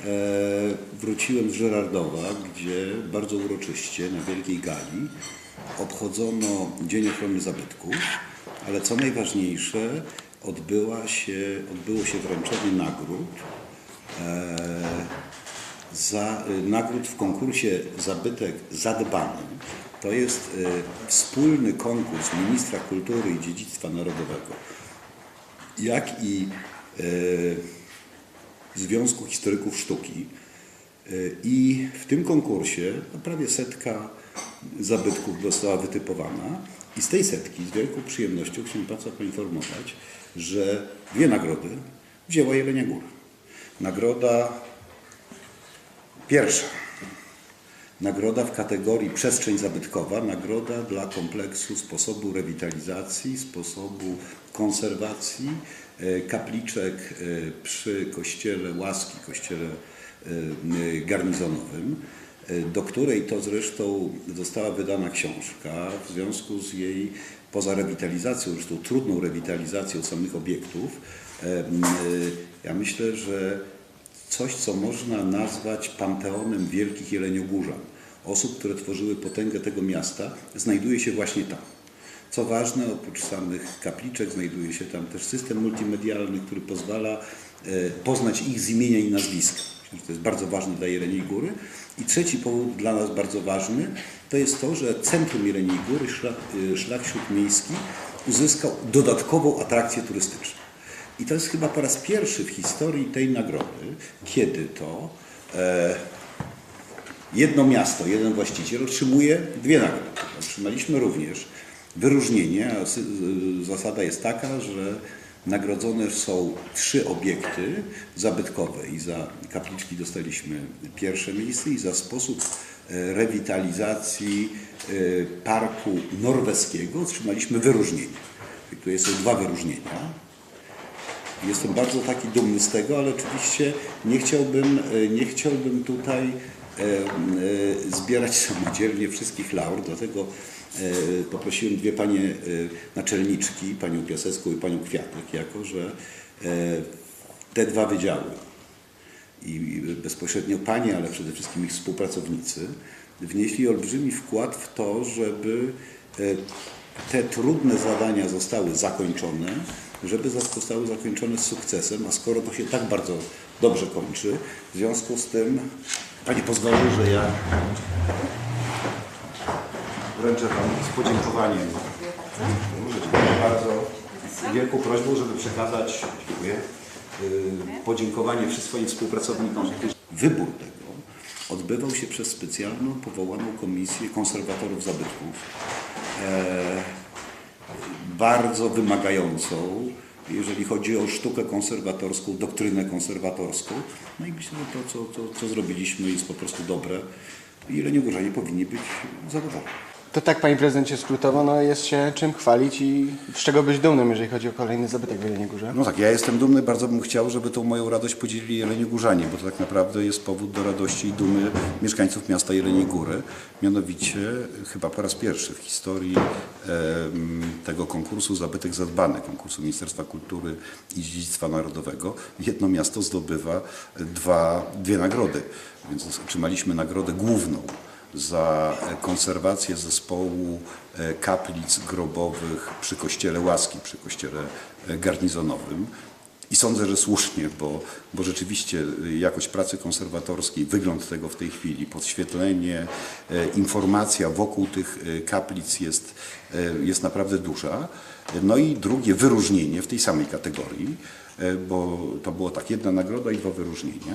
e, wróciłem z Żerardowa, gdzie bardzo uroczyście na Wielkiej Gali obchodzono Dzień Ochrony Zabytków, ale co najważniejsze, odbyła się, odbyło się wręczenie nagród e, za nagród w konkursie Zabytek Zadbany. To jest y, wspólny konkurs Ministra Kultury i Dziedzictwa Narodowego, jak i Związku Historyków Sztuki. Y, I w tym konkursie no, prawie setka zabytków została wytypowana. I z tej setki z wielką przyjemnością chciałem Państwa poinformować, że dwie nagrody wzięła Jelenia Góra. Nagroda Pierwsza. Nagroda w kategorii przestrzeń zabytkowa, nagroda dla kompleksu sposobu rewitalizacji, sposobu konserwacji e, kapliczek e, przy kościele Łaski, kościele e, e, garnizonowym, e, do której to zresztą została wydana książka w związku z jej poza rewitalizacją, zresztą trudną rewitalizacją samych obiektów. e, e, Ja myślę, że coś, co można nazwać panteonem wielkich jeleniogórzan. Osób, które tworzyły potęgę tego miasta, znajduje się właśnie tam. Co ważne, oprócz samych kapliczek znajduje się tam też system multimedialny, który pozwala e, poznać ich z imienia i nazwiska. To jest bardzo ważne dla Jeleniej Góry. I trzeci powód dla nas bardzo ważny, to jest to, że centrum Jeleniej Góry, szlak, e, szlak śródmiejski, uzyskał dodatkową atrakcję turystyczną. I to jest chyba po raz pierwszy w historii tej nagrody, kiedy to e, jedno miasto, jeden właściciel otrzymuje dwie nagrody. Otrzymaliśmy również wyróżnienie, a zasada jest taka, że nagrodzone są trzy obiekty zabytkowe i za kapliczki dostaliśmy pierwsze miejsce i za sposób e, rewitalizacji e, parku norweskiego otrzymaliśmy wyróżnienie. I tu są dwa wyróżnienia. Jestem bardzo taki dumny z tego, ale oczywiście nie chciałbym, e, nie chciałbym tutaj zbierać samodzielnie wszystkich laur, dlatego poprosiłem dwie panie e, naczelniczki, panią Piasecką i panią Kwiatek, jako że e, te dwa wydziały i bezpośrednio panie, ale przede wszystkim ich współpracownicy wnieśli olbrzymi wkład w to, żeby e, te trudne zadania zostały zakończone, żeby zostały zakończone z sukcesem, a skoro to się tak bardzo dobrze kończy, w związku z tym Pani pozwoli, że ja wręczę Wam z podziękowaniem bardzo wielką prośbą, żeby przekazać dziękuję, y, podziękowanie wszystkim współpracownikom. Wybór tego odbywał się przez specjalną powołaną komisję konserwatorów zabytków. E, bardzo wymagającą, jeżeli chodzi o sztukę konserwatorską, doktrynę konserwatorską. No i myślę, że to, co, co, co zrobiliśmy jest po prostu dobre i jeleniogórzanie powinni być zadowoleni. To tak, panie prezydencie, skrótowo, no jest się czym chwalić i z czego być dumnym, jeżeli chodzi o kolejny zabytek w Jeleniej Górze. No tak, ja jestem dumny, bardzo bym chciał, żeby tą moją radość podzielili Jeleniogórzanie, bo to tak naprawdę jest powód do radości i dumy mieszkańców miasta Jeleniej Góry. Mianowicie chyba po raz pierwszy w historii tego konkursu Zabytek Zadbany, konkursu Ministerstwa Kultury i Dziedzictwa Narodowego, jedno miasto zdobywa dwa, dwie nagrody. Więc otrzymaliśmy nagrodę główną za konserwację zespołu e, kaplic grobowych przy kościele Łaski, przy kościele e, garnizonowym. I sądzę, że słusznie, bo, bo rzeczywiście e, jakość pracy konserwatorskiej, wygląd tego w tej chwili, podświetlenie, informacja wokół tych kaplic jest, jest naprawdę duża. No i drugie wyróżnienie w tej samej kategorii, e, bo to było tak, jedna nagroda i dwa wyróżnienia,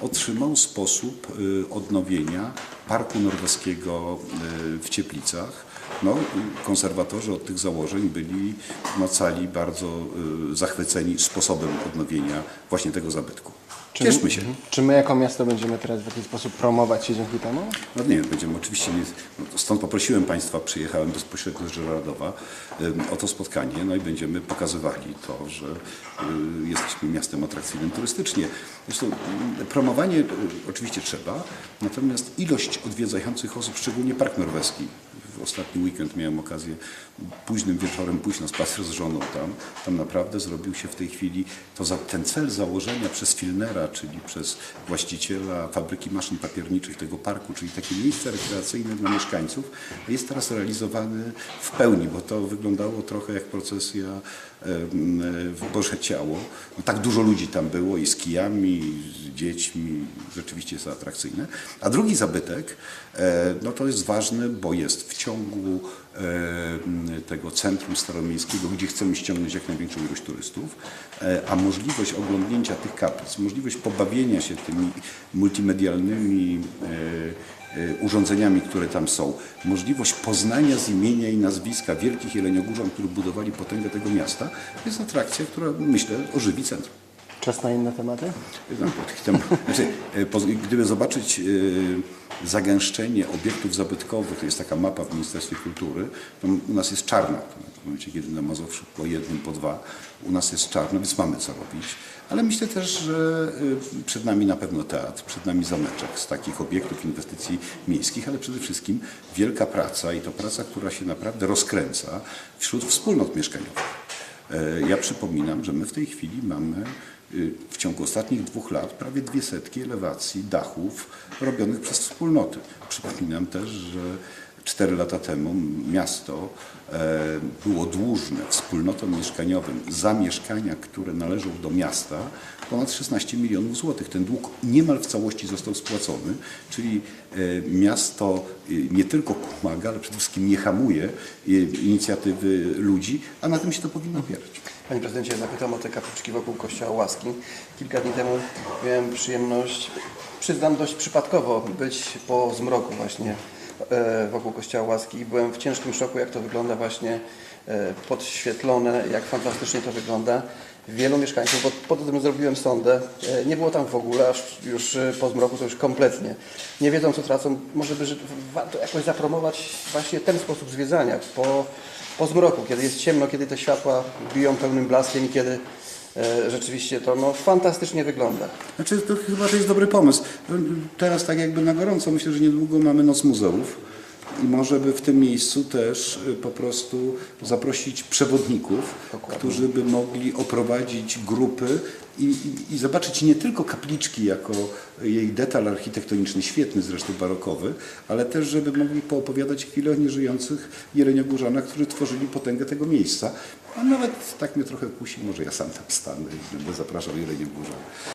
otrzymał sposób y, odnowienia Parku Norweskiego y, w Cieplicach. No, konserwatorzy od tych założeń byli no, cali bardzo zachwyceni sposobem odnowienia właśnie tego zabytku. Cieszmy się. Czy my jako miasto będziemy teraz w jakiś sposób promować się dzięki temu? No nie, będziemy oczywiście, nie, no stąd poprosiłem Państwa, przyjechałem bezpośrednio z Żerardowa o to spotkanie, no i będziemy pokazywali to, że y, jesteśmy miastem atrakcyjnym turystycznie. Zresztą y, promowanie y, oczywiście trzeba, natomiast ilość odwiedzających osób, szczególnie Park Norweski, w ostatni weekend miałem okazję późnym wieczorem pójść na spacer z żoną tam. Tam naprawdę zrobił się w tej chwili, to za, ten cel założenia przez Filnera Czyli przez właściciela fabryki maszyn papierniczych tego parku, czyli takie miejsce rekreacyjne dla mieszkańców, jest teraz realizowany w pełni, bo to wyglądało trochę jak procesja w Boże Ciało. No, tak dużo ludzi tam było i z kijami, i z dziećmi, rzeczywiście jest to atrakcyjne. A drugi zabytek, e, no to jest ważne, bo jest w ciągu tego centrum staromiejskiego, gdzie chcemy ściągnąć jak największą ilość turystów, e, a możliwość oglądnięcia tych kaplic, możliwość pobawienia się tymi multimedialnymi e, e, urządzeniami, które tam są, możliwość poznania z imienia i nazwiska wielkich jeleniogórzan, którzy budowali potęgę tego miasta, jest atrakcja, która myślę ożywi centrum. Czas na inne tematy? Znaczy, e, gdyby zobaczyć e, zagęszczenie obiektów zabytkowych, to jest taka mapa w Ministerstwie Kultury, u nas jest czarna. W momencie, kiedy na Mazowszu po jednym, po dwa, u nas jest czarno, więc mamy co robić. Ale myślę też, że e, przed nami na pewno teatr, przed nami zameczek z takich obiektów inwestycji miejskich, ale przede wszystkim wielka praca i to praca, która się naprawdę rozkręca wśród wspólnot mieszkaniowych. Ja przypominam, że my w tej chwili mamy w ciągu ostatnich dwóch lat prawie dwie setki elewacji dachów robionych przez wspólnoty. Przypominam też, że cztery lata temu miasto e, było dłużne wspólnotom mieszkaniowym za mieszkania, które należą do miasta, ponad 16 milionów złotych. Ten dług niemal w całości został spłacony, czyli e, miasto y, nie tylko pomaga, ale przede wszystkim nie hamuje inicjatywy ludzi, a na tym się to powinno opierać. Panie prezydencie, zapytam o te kapliczki wokół kościoła Łaski. Kilka dni temu miałem przyjemność, przyznam dość przypadkowo, być po zmroku właśnie e, wokół kościoła Łaski i byłem w ciężkim szoku, jak to wygląda właśnie e, podświetlone, jak fantastycznie to wygląda. Wielu mieszkańców, bo potem zrobiłem sondę, e, nie było tam w ogóle, aż już e, po zmroku to już kompletnie. Nie wiedzą co tracą, może by warto jakoś zapromować właśnie ten sposób zwiedzania po, po zmroku, kiedy jest ciemno, kiedy te światła biją pełnym blaskiem i kiedy e, rzeczywiście to no, fantastycznie wygląda. Znaczy, to chyba to jest dobry pomysł. Teraz tak jakby na gorąco, myślę, że niedługo mamy Noc Muzeów i może by w tym miejscu też y, po prostu zaprosić przewodników, Dokładnie. którzy by mogli oprowadzić grupy i, i, i zobaczyć nie tylko kapliczki jako jej detal architektoniczny, świetny zresztą barokowy, ale też, żeby mogli poopowiadać chwilę o nieżyjących jeleniogórzanach, którzy tworzyli potęgę tego miejsca. A nawet tak mnie trochę kusi, może ja sam tam stanę i będę zapraszał jeleniogórzan.